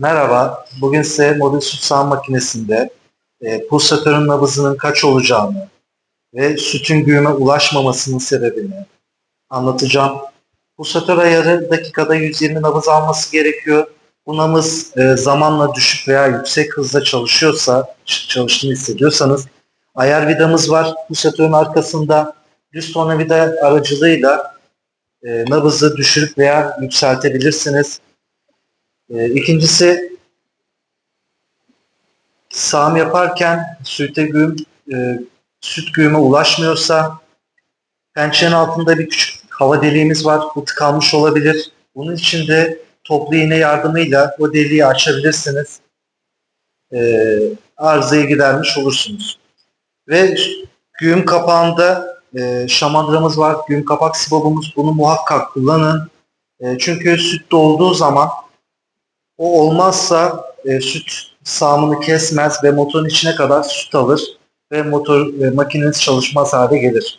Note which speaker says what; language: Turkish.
Speaker 1: Merhaba, bugün size modül süt sağım makinesinde e, pulsatörün nabızının kaç olacağını ve sütün güğüme ulaşmamasının sebebini anlatacağım. Pulsatör ayarı dakikada 120 nabız alması gerekiyor. Bu nabız e, zamanla düşük veya yüksek hızda çalışıyorsa, çalıştığını hissediyorsanız ayar vidamız var. Pulsatörün arkasında düz tornavida aracılığıyla e, nabızı düşürüp veya yükseltebilirsiniz. E, ikincisi sağım yaparken süte güğüm, e, süt güğüme ulaşmıyorsa pençenin altında bir küçük hava deliğimiz var. Bu tıkanmış olabilir. Bunun için de toplu iğne yardımıyla o deliği açabilirsiniz. E, arızayı gidermiş olursunuz. Ve güğüm kapağında e, şamandıramız var. Güğüm kapak sibobumuz. Bunu muhakkak kullanın. E, çünkü süt dolduğu zaman o olmazsa e, süt sağımını kesmez ve motorun içine kadar süt alır ve motor ve makineniz çalışmaz hale gelir.